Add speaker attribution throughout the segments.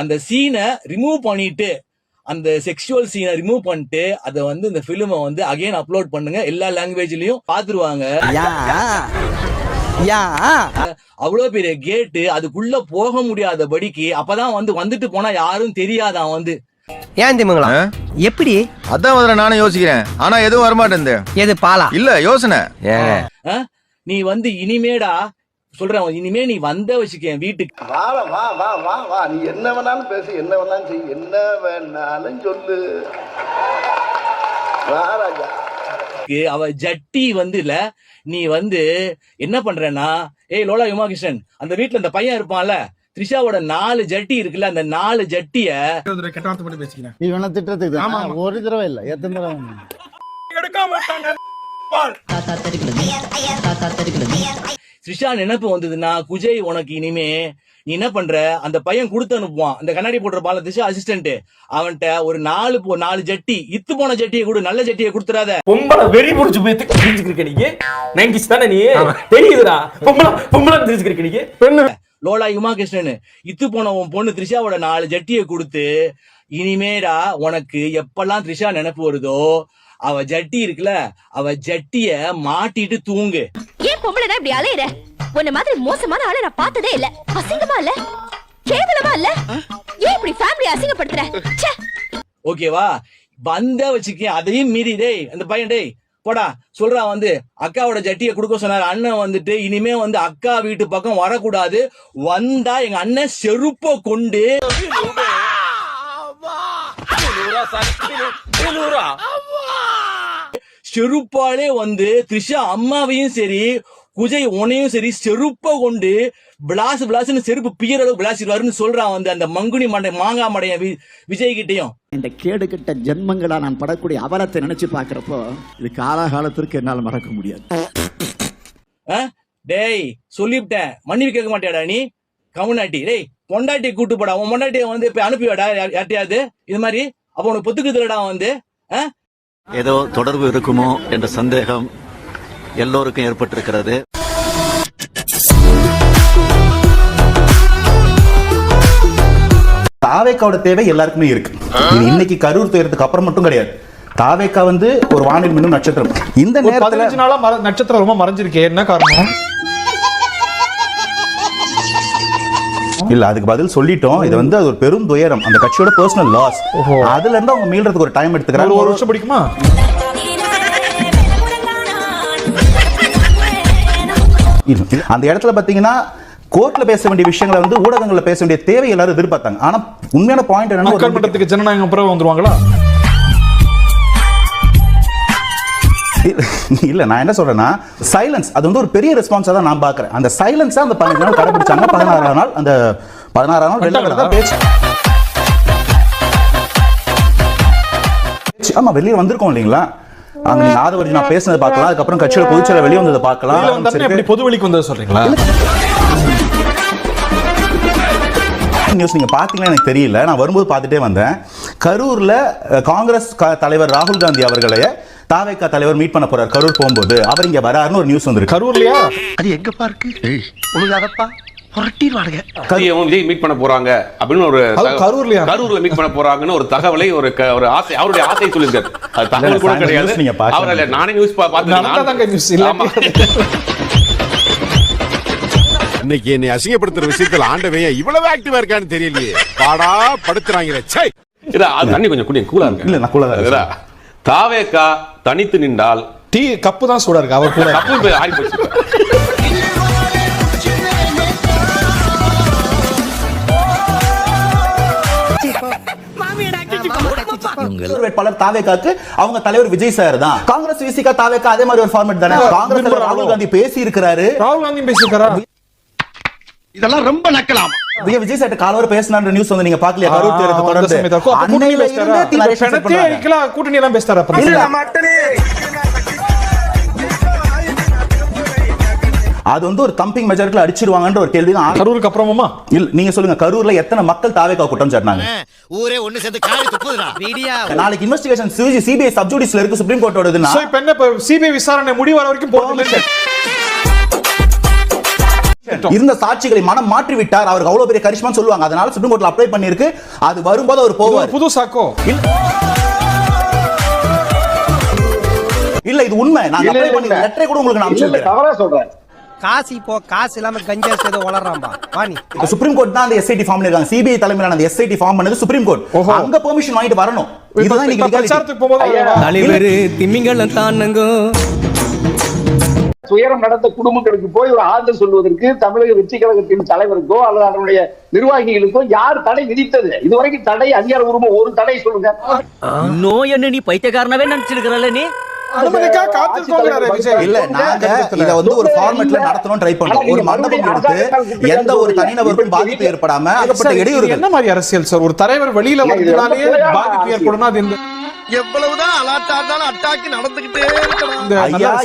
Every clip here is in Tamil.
Speaker 1: அந்த சீனை ரிமூவ் பண்ணிட்டு அந்த செக்ஷுவல் சீனை ரிமூவ் பண்ணிட்டு அதை வந்து இந்த ஃபிலிமை வந்து அகைன் அப்லோட் பண்ணுங்க. எல்லா லாங்குவேஜ்லயும் பாத்துருவாங்க. அவ்வளவு பெரிய கேட்டு அதுக்குள்ள போக முடியாதபடிக்கு அப்பதான் வந்து வந்துட்டு போனா யாரும் தெரியாதான் வந்து?
Speaker 2: ஏன் திமுங்களா எப்படி?
Speaker 3: அதான் முதல்ல நானும் யோசிக்கிறேன். ஆனா எதுவும் வரமாட்டேன்
Speaker 2: எது பாலா?
Speaker 3: இல்ல யோசனை?
Speaker 1: நீ வந்து இனிமேடா சொல்றேன் இனிமே நீ வந்த வச்சுக்க என் வீட்டுக்கு
Speaker 4: வா வா வா வா வா நீ என்ன வேணாலும் பேசு என்ன வேணாலும் செய் என்ன வேணாலும் சொல்லு வா ராஜா
Speaker 1: அவ ஜட்டி வந்து இல்ல நீ வந்து என்ன பண்றேன்னா ஏய் லோலா யுமாகிருஷ்ணன் அந்த வீட்ல அந்த பையன் இருப்பான்ல த்ரிஷாவோட நாலு ஜட்டி இருக்குல்ல அந்த நாலு ஜட்டிய
Speaker 5: நீ வேணா திட்டத்துக்கு ஆமா ஒரு தடவை இல்ல எத்தனை தடவை வேணும்?
Speaker 1: த்ரிஷா நினைப்பு வந்ததுன்னா குஜய் உனக்கு இனிமே நீ என்ன பண்ற? அந்த பையன் கொடுத்து அனுப்புவான். அந்த கண்ணாடி போட்டிருப்பான்ல த்ரிஷா அசிஸ்டன்ட் அவன்கிட்ட ஒரு நாலு போ நாலு ஜட்டி இத்து போன ஜட்டியை கொடு நல்ல ஜட்டியை கொடுத்துறாத.
Speaker 6: பொம்பளை வெறி புடிச்சு போய் தெரிஞ்சுக்கிருக்க நீங்க நைன்டிஸ் தானே நீ தெரியுதுடா. பொம்பளை பொம்பளை தெரிஞ்சுக்கிருக்க நீங்க
Speaker 1: லோலா யுமாகிருஷ்ணன் இத்து போன உன் பொண்ணு த்ரிஷாவோட நாலு ஜட்டியை கொடுத்து இனிமேடா உனக்கு எப்பெல்லாம் த்ரிஷா நினைப்பு வருதோ அவ ஜட்டி இருக்குல்ல அவ ஜட்டிய மாட்டிட்டு தூங்கு.
Speaker 7: ஏன் பொம்பளை இப்படி அலையிற? உன்ன மாதிரி மோசமான ஆளை நான் பார்த்ததே இல்ல. அசிங்கமா இல்ல? கேவலமா இல்ல? ஏன் இப்படி ஃபேமிலி அசிங்கப்படுத்துற?
Speaker 1: ஓகேவா வந்த வச்சுக்க அதையும் மீறி டேய் அந்த பையன் டேய் போடா சொல்றான் வந்து அக்காவோட ஜட்டியை கொடுக்க சொன்னாரு. அண்ணன் வந்துட்டு இனிமே வந்து அக்கா வீட்டு பக்கம் வரக்கூடாது. வந்தா எங்க அண்ணன் செருப்ப கொண்டு செருப்பாலே வந்து த்ரிஷா அம்மாவையும் சரி குஜய் உனையும் சரி செருப்ப கொண்டு பிளாஸ் பிளாஸ்னு செருப்பு பியற அளவு பிளாசிடுவாருன்னு சொல்றான் வந்து அந்த மங்குனி மண்டை மாங்கா மடைய விஜய் கிட்டயும்
Speaker 5: இந்த கேடு கெட்ட ஜென்மங்களா நான் படக்கூடிய அவலத்தை நினைச்சு பாக்குறப்போ இது காலாகாலத்திற்கு என்னால மறக்க முடியாது.
Speaker 1: ஆ? டேய் சொல்லிவிட்டேன் மன்னிப்பு கேட்க மாட்டியாடா நீ? கவுனாட்டி. டேய் பொண்டாட்டி கூட்டு போடா. உன் பொண்டாட்டியை வந்து இப்ப அனுப்பிவாடா யார்- யார்ட்டையாவது இது மாதிரி? அப்ப உனக்கு பொத்துக்குதுலடா வந்து?
Speaker 8: ஏதோ தொடர்பு இருக்குமோ என்ற சந்தேகம் எல்லோருக்கும் ஏற்பட்டிருக்கிறது.
Speaker 9: தாவேக்காவோட தேவை எல்லாருக்குமே இருக்கு. இன்னைக்கு கரூர் துயரத்துக்கு அப்புறம் மட்டும் கிடையாது. தாவேக்கா வந்து ஒரு வானில் மின்னும் நட்சத்திரம். இந்த நேரத்துல
Speaker 6: நட்சத்திரம் ரொம்ப மறைஞ்சிருக்கே. என்ன காரணம்?
Speaker 9: இல்ல அதுக்கு பதில் சொல்லிட்டோம். இது வந்து அது ஒரு பெரும் துயரம். அந்த கட்சியோட பர்சனல் லாஸ். அதுல இருந்து அவங்க மீள்றதுக்கு ஒரு டைம்
Speaker 6: ஒரு ஒரு
Speaker 9: எடுத்துக்கிறாங்க
Speaker 6: வருஷம் பிடிக்குமா.
Speaker 9: அந்த இடத்துல பாத்தீங்கன்னா கோர்ட்ல பேச வேண்டிய விஷயங்களை வந்து ஊடகங்கள்ல பேச வேண்டிய தேவை எல்லாரும் எதிர்பார்த்தாங்க. ஆனா உண்மையான பாயிண்ட் என்னன்னா
Speaker 6: ஜனநாயகம் அப்புறம் வந்துருவாங்களா?
Speaker 9: இல்ல நான் என்ன சொல்றேன்னா சைலன்ஸ் அது வந்து ஒரு பெரிய ரெஸ்பான்ஸா தான் நான் பாக்குறேன் அந்த சைலன்ஸா அந்த பதினஞ்சு நாள் கடைபிடிச்சாங்க. பதினாறாம் நாள் அந்த பதினாறாம் நாள் வெளில வரதா பேச்சு. பேச்சு- ஆமா வெளியே வந்திருக்கோம் இல்லைங்களா? அங்க நீங்க ஆதவர்ஜி நான் பேசினதை பார்க்கலாம் அதுக்கப்புறம் கட்சியோட பொதுச்செயலர் வெளியே வந்ததை பார்க்கலாம்.
Speaker 6: பொது வெளிக்கு வந்தது சொல்றீங்களா?
Speaker 9: நியூஸ் நீங்க பாத்தீங்களா எனக்கு தெரியல. நான் வரும்போது பார்த்துட்டே வந்தேன். கரூர்ல காங்கிரஸ் தலைவர் ராகுல் காந்தி அவர்களை தாவேக்கா தலைவர் மீட் பண்ண போறார். கரூர் போகும்போது அவர் இங்க வராருன்னு ஒரு நியூஸ் வந்திருக்கு.
Speaker 6: கரூர்லயா?
Speaker 5: அது எங்கப்பா இருக்கு உழுகாதப்பா
Speaker 10: மீட் பண்ண போறாங்க அப்படின்னு ஒரு
Speaker 6: கரூர்லயா?
Speaker 10: கரூர்ல மீட் பண்ண போறாங்கன்னு ஒரு தகவலை ஒரு ஆசை அவருடைய ஆசை சொல்லியிருக்காரு. அது தகவல் கூட கிடையாது.
Speaker 9: நீங்க.
Speaker 10: அவர் நானே நியூஸ்.
Speaker 11: இன்னைக்கு என்னை அசிங்கப்படுத்துற விஷயத்துல ஆண்டவன் இவ்வளவு ஆக்டிவா இருக்கான்னு தெரியலையே. பாடா படுத்துறாங்க சை
Speaker 10: தண்ணி கொஞ்சம் குடி கூலா இருக்கு
Speaker 9: இல்ல, நான் தான்.
Speaker 10: அதுதான். தாவேக்கா தனித்து நின்றால்
Speaker 6: டீ கப்பு தான் சூடா இருக்கு அவர் கூட.
Speaker 10: கப்பு ஆறி போச்சு.
Speaker 9: வேட்பாளர் தாவேக்காக்கு அவங்க தலைவர் விஜய் சார் தான். காங்கிரஸ் விசிகா தாவேக்கா அதே மாதிரி ஒரு ஃபார்மேட் தானே? காங்கிரஸ் ராகுல் காந்தி பேசி இருக்கிறாரு
Speaker 6: ராகுல் காந்தி பேசியிருக்காரா?
Speaker 5: இதெல்லாம் ரொம்ப நக்கலாம்?
Speaker 9: விஜய் விஜய் சார் காலவர் பேசினார் நியூஸ் வந்து நீங்க பாக்கலையா கரூர் தேர்தல் தொடர்ந்து.
Speaker 6: சமயத்துல அப்ப கூட்டணி
Speaker 9: அன்னையில? இருந்தே
Speaker 6: கூட்டணி எல்லாம் அப்புறம்?
Speaker 9: அது வந்து ஒரு தம்பிங் மெஜாரிட்டில அடிச்சிருவாங்கன்ற ஒரு கேள்வி தான்
Speaker 6: கரூருக்கு அப்புறமா
Speaker 9: இல்ல நீங்க சொல்லுங்க கரூர்ல எத்தனை மக்கள் தாவேக்கா குற்றம் சாட்டினாங்க?
Speaker 2: ஊரே ஒண்ணு சேர்ந்து காரி துப்புதுடா. மீடியா.
Speaker 9: நாளைக்கு இன்வெஸ்டிகேஷன் சிஜி சிபிஐ சப்ஜூடிஸ்ல இருக்கு சுப்ரீம் கோர்ட்டோடதுன்னா
Speaker 6: சோ இப்ப என்ன சிபிஐ விசாரணை முடிவர வரைக்கும் போறது
Speaker 9: இருந்த சாட்சிகளை மனம் மாற்றி விட்டார் அவருக்கு அவ்வளவு பெரிய கரிஷ்மான்னு சொல்லுவாங்க. அதனால சுப்ரீம் கோர்ட்ல அப்ளை பண்ணிருக்கு அது வரும்போது அவர் போவார்.
Speaker 6: புது சாக்கோ
Speaker 9: இல்ல இது உண்மை. நான் அப்ளை பண்ணி லெட்டரை கூட உங்களுக்கு நான்
Speaker 4: தவறா சொல்றேன்.
Speaker 2: காசு இப்போ காசு இல்லாம கஞ்சா ஏதோ வளர்றான்பா வாணி
Speaker 9: இப்ப சுப்ரீம் கோர்ட் தான் அந்த எஸ்ஐடி ஃபார்ம் இருக்காங்க சிபிஐ தலைமையிலான அந்த எஸ்ஐடி ஃபார்ம் பண்ணது சுப்ரீம் கோர்ட். அங்க பெர்மிஷன் வாங்கிட்டு வரணும். இதுதான் இன்னைக்கு legality.
Speaker 6: பிரச்சாரத்துக்கு போகும்போது
Speaker 2: தலைவர் திமிங்கலம் தானுங்க.
Speaker 4: துயரம் நடந்த குடும்பங்களுக்கு போய் ஒரு ஆறுதல் சொல்வதற்கு தமிழக வெற்றி கழகத்தின் தலைவருக்கோ அல்லது அதனுடைய நிர்வாகிகளுக்கோ யார் தடை விதித்தது? இதுவரைக்கும் தடை அதிகாரபூர்வமா ஒரு தடை சொல்லுங்க.
Speaker 2: நோய் என்ன நீ பைத்தியக்காரனவே நினைச்சிருக்கிறல்ல நீ?
Speaker 9: இல்ல நாங்க இத வந்து ஒரு ஃபார்மேட்ல நடத்தணும் ட்ரை பண்றோம் ஒரு மண்டபம் கொடுத்து எந்த ஒரு தனிநபருக்கும் பாதிப்பு ஏற்படாம ஏகப்பட்ட இடையூறுகள்.
Speaker 6: என்ன மாதிரி அரசியல் சார் ஒரு தலைவர் வெளியில வந்ததுனாலே
Speaker 4: ரொம்ப
Speaker 6: பாதிப்பு ஏற்படும் அது இந்த
Speaker 2: எவ்வளவுதான் அலாட்டா இருந்தாலும் அட்டாக்கி நடந்துகிட்டே.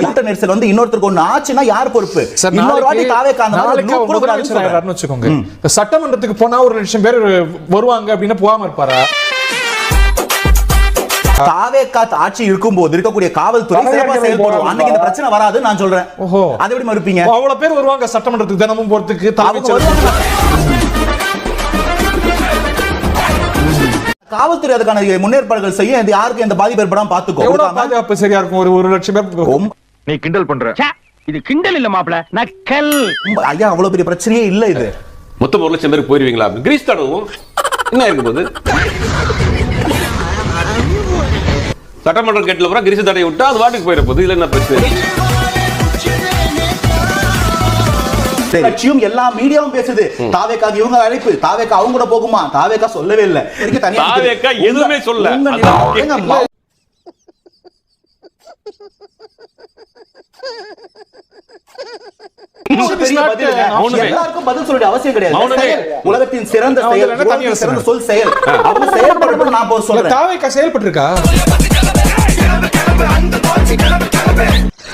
Speaker 9: கூட்ட நெரிசல் வந்து இன்னொருத்தருக்கு ஒண்ணு ஆச்சுன்னா யார் பொறுப்பு? இன்னொரு வாட்டி
Speaker 6: நாளைக்கு-
Speaker 9: தாவே காந்த
Speaker 6: நாளைக்கு அவர் முதலமைச்சர் ஆயிடுறாருன்னு வச்சுக்கோங்க. சட்டமன்றத்துக்கு போனா ஒரு லட்சம் பேர் வருவாங்க அப்படின்னு போகாம இருப்பாரா?
Speaker 9: தாவே காத்து ஆட்சி இருக்கும்போது இருக்கக்கூடிய காவல்துறை சிறப்பா செயல்படும். அன்னைக்கு இந்த பிரச்சனை வராது நான் சொல்றேன்.
Speaker 6: ஓஹோ.
Speaker 9: அதை எப்படி மறுப்பீங்க?
Speaker 6: அவ்வளவு பேர் வருவாங்க சட்டமன்றத்துக்கு தினமும் போறதுக்கு
Speaker 9: அவங்க காவல்துறை அதுக்கான முன்னேற்பாடுகள் செய்ய யாருக்கும் எந்த பாதிப்பு ஏற்படாம பாத்துக்கோ
Speaker 6: பாதுகாப்பு சரியா இருக்கும்? ஒரு ஒரு லட்சம் பேர்
Speaker 3: நீ கிண்டல் பண்ற.
Speaker 2: இது கிண்டல் இல்ல மாப்பிள நக்கல்.
Speaker 9: ஐயா அவ்வளவு பெரிய பிரச்சனையே இல்ல இது.
Speaker 10: மொத்தம் ஒரு லட்சம் பேருக்கு போயிருவீங்களா? கிரீஸ் தடவும் என்ன இருக்கும் போது? சட்டமன்றம் கேட்டில் பூரா கிரீஸ் தடையை விட்டா அது வாட்டுக்கு போயிட போகுது இல்ல என்ன பிரச்சனை?
Speaker 9: கட்சியும் எல்லா மீடியாவும் பேசுது. தாவேக்காக இவங்க அழைப்பு. தாவேக்கா அவங்க கூட போகுமா? தாவேக்கா சொல்லவே இல்ல. தனியா.
Speaker 10: தாவேக்கா எதுவுமே மௌனமே.
Speaker 9: எல்லாருக்கும் பதில் சொல்ல வேண்டிய அவசியம் கிடையாது. உலகத்தின் சிறந்த செயல். சிறந்த? சொல் செயல். நான் சொல்றேன்.
Speaker 6: தாவேக்கா செயல்பட்டு இருக்கா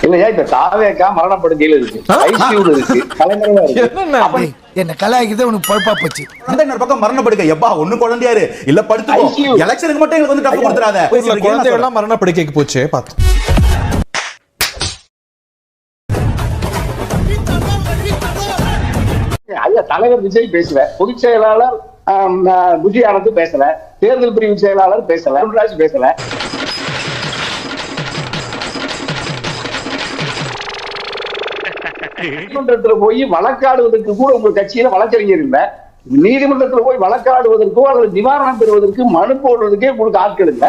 Speaker 4: இல்லையா இப்ப தாவேக்கா மரணப்படுக்கையில இருக்கு. ஐசியூல இருக்கு. தலைமுறையா இருக்கு.
Speaker 2: என்ன கலாய்க்குது உனக்கு பொழப்பா போச்சு.
Speaker 9: அந்த இன்னொரு பக்கம் மரணப்படுக்க எப்பா ஒண்ணு குழந்தையாரு இல்ல படுத்துக்கோ. எலெக்ஷனுக்கு மட்டும் எங்களுக்கு வந்து டஃப் கொடுத்துறாத
Speaker 6: ஊர்ல குழந்தைகள் எல்லாம் மரணப்படுக்கைக்கு போச்சு பார்த்தோம்
Speaker 4: ஐயா தலைவர் விஜய் பேசல பொதுச் செயலாளர் ஆனந்த் பேசல. தேர்தல் பிரிவு செயலாளர் பேசல. பேசல. நீதிமன்றத்துல போய் வழக்காடுவதற்கு கூட உங்க கட்சியில வழக்கறிஞர் இல்ல. நீதிமன்றத்துல போய் வழக்காடுவதற்கோ அல்லது நிவாரணம் பெறுவதற்கு மனு போடுவதற்கே உங்களுக்கு ஆட்கள் இல்ல.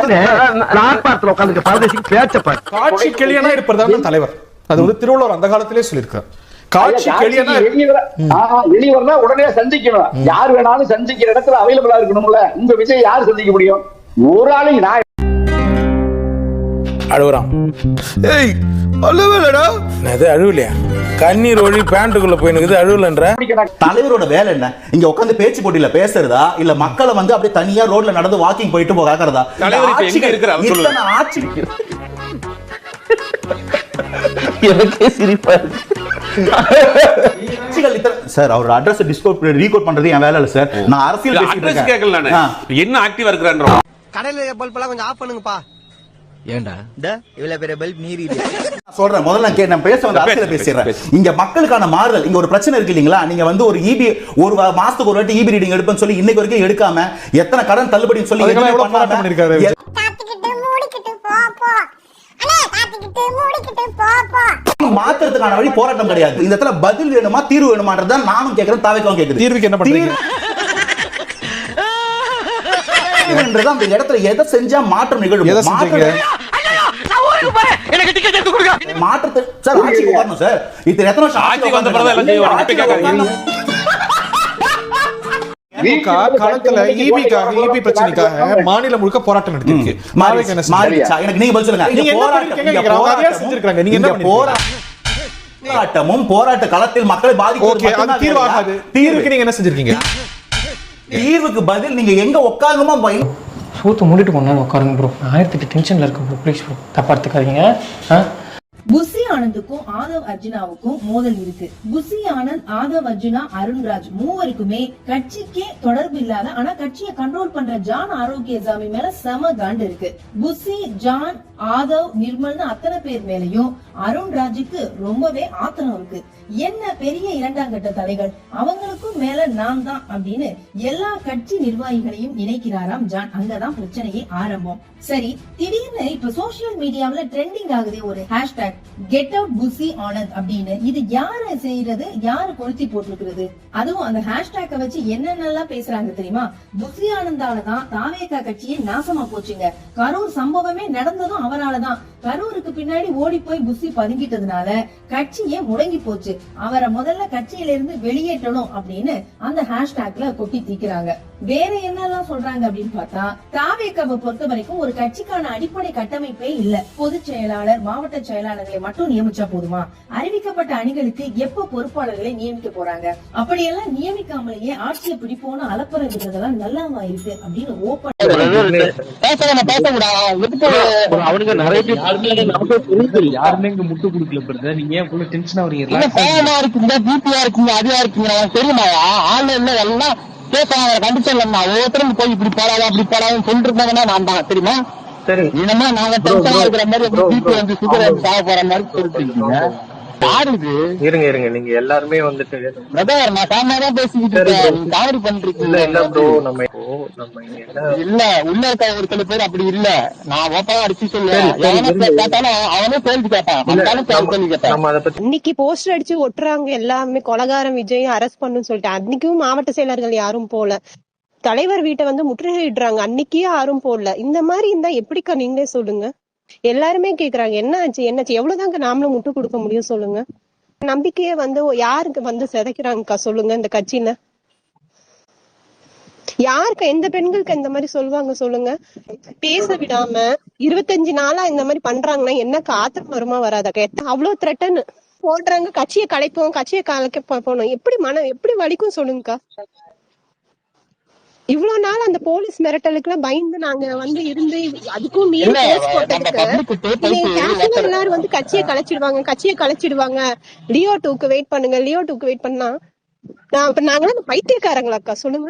Speaker 6: காட்சி கிளியனா இருப்பதுதான் தலைவர். அது வந்து திருவள்ளுவர் அந்த காலத்திலே சொல்லியிருக்கார். காட்சி
Speaker 4: வெளியவரனா உடனே சந்திக்கணும். யார் வேணாலும் சந்திக்கிற இடத்துல அவைலபிளா இருக்கணும்ல. உங்க விஜய் யார் சந்திக்க முடியும்? ஒரு ஆளையும் நான்
Speaker 12: அழுகுறான். ஏய் அழுவலடா. அது அழுவலையா? கண்ணீர் ஒழி பேண்ட்டுக்குள்ள போயினுக்குது அழுவலன்ற?
Speaker 9: தலைவரோட வேலை என்ன? இங்க உட்கார்ந்து பேச்சு போட்டியில பேசுறதா? இல்ல மக்களை வந்து அப்படியே தனியா ரோட்ல நடந்து வாக்கிங் போயிட்டு
Speaker 10: இருக்கிறார்? சொல்லுங்க.
Speaker 9: இத்தனை ஆட்சி
Speaker 2: எனக்கே சிரிப்பா
Speaker 9: சார் அவர் அட்ரஸ் டிஸ்கோட் ரீகோட் பண்றது என் வேலை இல்ல சார் நான் அரசியல்
Speaker 10: நானு. என்ன ஆக்டிவா இருக்கிறான்றோம்?
Speaker 2: கடையில பல்ப் எல்லாம் கொஞ்சம் ஆஃப் பண்ணுங்கப்பா.
Speaker 3: ஏண்டா?
Speaker 2: இவ்வளவு பெரிய பல்ப் நீரி
Speaker 9: நான் சொல்றேன் முதல்ல நான் கே- நான் பேச வந்த அரசியல பேசிடுறேன். இங்க மக்களுக்கான மாறுதல் இங்க ஒரு பிரச்சனை இருக்கு இல்லீங்களா? நீங்க வந்து ஒரு இபி ஒரு வா- மாசத்துக்கு ஒரு வாட்டி இபி ரீடிங் எடுப்பேன்னு சொல்லி இன்னைக்கு வரைக்கும் எடுக்காம எத்தனை கடன் தள்ளுபடின்னு சொல்லி மாத்துறதுக்கான வழி போராட்டம் கிடையாது. இந்த இடத்துல பதில் வேணுமா தீர்வு வேணுமான்றது நானும் கேட்கிறேன் தாவைக்கும் கேக்குது.
Speaker 6: தீர்வுக்கு என்ன பண்றீங்க?
Speaker 9: தீர்வுன்றது அந்த இடத்துல எதை செஞ்சா மாற்றம் நிகழும்
Speaker 6: எதை செஞ்சீங்க?
Speaker 9: மாற்றம் மாற்றத்தை சார் ஆட்சிக்கு வரணும் சார் இத்தனை எத்தனை வருஷம்
Speaker 10: ஆட்சிக்கு வந்த பிறகு எல்லாம் செய்வாங்க. இப்ப
Speaker 9: ஆட்சிக்கு
Speaker 10: கேட்காதீங்க.
Speaker 9: உட்கார்ந்து-
Speaker 6: திமுக களத்துல ஈபிக்காக ஈபி பிரச்சனைக்காக மாநிலம் முழுக்க போராட்டம் நடத்திருக்கு?
Speaker 9: எனக்கு நீங்க பதில் சொல்லுங்க
Speaker 6: நீங்க. நீங்க என்ன?
Speaker 9: போராட்டமும் போராட்ட களத்தில் மக்களை பாதிக்கிறது
Speaker 6: ஓகே அது
Speaker 9: மட்டும்தான்
Speaker 6: தீர்வு
Speaker 9: வேலையா?
Speaker 6: ஆகாது தீர்வுக்கு நீங்க என்ன செஞ்சிருக்கீங்க
Speaker 9: தீர்வுக்கு பதில் நீங்க எங்க உட்காருங்கமோ பய-
Speaker 12: சூத்து மூடிட்டு கொண்டாந்து உட்காருங்க ப்ரோ ஆயிரத்தி எட்டு டென்ஷன்ல இருக்கேன் ப்ரோ ப்ளீஸ் ப்ரோ தப்பா எடுத்துக்காதீங்க. ஆ?
Speaker 13: ஆனந்துக்கும் ஆதவ் அர்ஜுனாவுக்கும் மோதல் இருக்கு. குசி ஆனந்த் ஆதவ் அர்ஜுனா அருண்ராஜ் மூவருக்குமே கட்சிக்கே தொடர்பு இல்லாத ஆனா கட்சியை கண்ட்ரோல் பண்ற ஜான் ஆரோக்கியசாமி மேல செம காண்டு இருக்கு. குசி ஜான் ஆதவ் நிர்மல்னு அத்தனை பேர் மேலயும் அருண்ராஜுக்கு ரொம்பவே ஆத்திரம் இருக்கு. என்ன பெரிய இரண்டாம் கட்ட தலைகள்? அவங்களுக்கும் மேல நான் தான் அப்படின்னு எல்லா கட்சி நிர்வாகிகளையும் இணைக்கிறாராம் ஜான். அங்கதான் பிரச்சனையே ஆரம்பம். சரி திடீர்னு இப்ப சோசியல் மீடியாவில ட்ரெண்டிங் ஆகுது ஒரு hashtag get out Bussy Anand அப்படின்னு. இது யாரு செய்யறது? யாரு கொளுத்தி போட்டிருக்கிறது? அதுவும் அந்த ஹேஷ்டேக்க வச்சு என்னென்னலாம் பேசுறாங்க தெரியுமா? புசி ஆனந்தாலதான் தாவேகா கட்சியே நாசமா போச்சுங்க. கரூர் சம்பவமே நடந்ததும் அவராலதான். கரூருக்கு பின்னாடி ஓடி போய் புசி பதுங்கிட்டதுனால கட்சியே முடங்கி போச்சு. அவரை முதல்ல கட்சியில இருந்து வெளியேற்றணும் அப்படின்னு அந்த ஹேஷ்டாக்ல கொட்டி தீக்கிறாங்க. வேற என்னெல்லாம் சொல்றாங்க அப்படின்னு பார்த்தா தாவேக்காவை பொறுத்த வரைக்கும் ஒரு கட்சிக்கான அடிப்படை கட்டமைப்பே இல்ல. பொதுச் செயலாளர் மாவட்ட செயலாளர்களை மட்டும் நியமிச்சா போதுமா? அறிவிக்கப்பட்ட அணிகளுக்கு எப்ப பொறுப்பாளர்களை நியமிக்க போறாங்க? அப்படியெல்லாம் நியமிக்காமலேயே ஆட்சியை பிடிப்போன்னு அலப்பற விடுறதெல்லாம் நல்லாவா இருக்கு அப்படின்னு ஓப்பன்
Speaker 14: அவனுக்கு நிறைய பேர் நமக்கு புரியுது யாருமே இங்க முட்டு கொடுக்கல பிரதர். நீங்க ஏன் டென்ஷன்
Speaker 15: கோவமா இருக்குங்க பிபியா இருக்குங்க அதுவா இருக்குங்க. தெரியுமாயா ஆள் இல்ல எல்லாம் பேசுறாங்க கண்டிஷன் இல்ல ஒவ்வொருத்தரும் போய் இப்படி போடாத அப்படி போடாதுன்னு சொல்லிட்டு இருந்தவனா நான் தான் தெரியுமா?
Speaker 14: சரி.
Speaker 15: இனிமே நாங்க டென்ஷனா இருக்கிற மாதிரி வந்து சுகர் சாக போற மாதிரி சொல்லிட்டு இருக்கீங்க. யாரு இது
Speaker 14: இருங்க இருங்க நீங்க எல்லாருமே வந்துட்டு
Speaker 15: பிரதர் நான் பேசிக்கிட்டு இருக்கேன். நீங்க காமெடி பண்ணிட்டு
Speaker 14: இல்ல இல்ல
Speaker 15: இருக்கீங்க
Speaker 14: ப்ரோ நம்ம இப்போ நம்ம இங்க என்ன?
Speaker 15: இல்ல உள்ள இருக்க ஒரு சில பேர் அப்படி இல்ல. நான் ஓப்பனா அடிச்சு சொல்லுவேன். கேட்டாலும் அவனே கேள்வி கேட்டான்
Speaker 14: நம்ம-
Speaker 15: கேட்டான்
Speaker 14: நம்ம அதை பத்தி
Speaker 16: இன்னைக்கு போஸ்டர் அடிச்சு ஒட்டுறாங்க எல்லாமே. கொலகாரம் விஜய் அரெஸ்ட் பண்ணுன்னு சொல்லிட்டு. அன்னைக்கும் மாவட்ட செயலர்கள் யாரும் போல. தலைவர் வீட்டை வந்து முற்றுகையிடுறாங்க. அன்னைக்கே யாரும் போடல இந்த மாதிரி இருந்தா எப்படிக்கா நீங்களே சொல்லுங்க. எல்லாருமே கேக்குறாங்க என்ன ஆச்சு? என்னாச்சு எவ்வளவுதாங்க நாமளும் முட்டு கொடுக்க முடியும்? சொல்லுங்க. நம்பிக்கையே வந்து யாருக்கு வந்து சிதைக்கிறாங்கக்கா? சொல்லுங்க இந்த கட்சியில. யாருக்கு எந்த பெண்களுக்கு இந்த மாதிரி சொல்லுவாங்க சொல்லுங்க. பேச விடாம இருபத்தஞ்சு நாளா இந்த மாதிரி பண்றாங்கன்னா என்ன ஆத்திரம் வருமா வராதாக்கா? அவ்வளவு த்ரெட்டன் போடுறாங்க. கட்சியை கலைப்போம் கட்சியை கலைக்க போனோம் எப்படி மனம் எப்படி வலிக்கும் சொல்லுங்கக்கா? இவ்வளவு நாள் அந்த போலீஸ் மிரட்டலுக்கு எல்லாம் பயந்து நாங்க வந்து இருந்து அதுக்கும் மீறி எல்லாரும் வந்து கட்சியை கலைச்சிடுவாங்க கட்சியை கலைச்சிடுவாங்க. லியோ டூக்கு வெயிட் பண்ணுங்க லியோ டூக்கு வெயிட் பண்ணா நான் அப்ப நாங்களாம் பைத்தியக்காரங்களாக்கா சொல்லுங்க.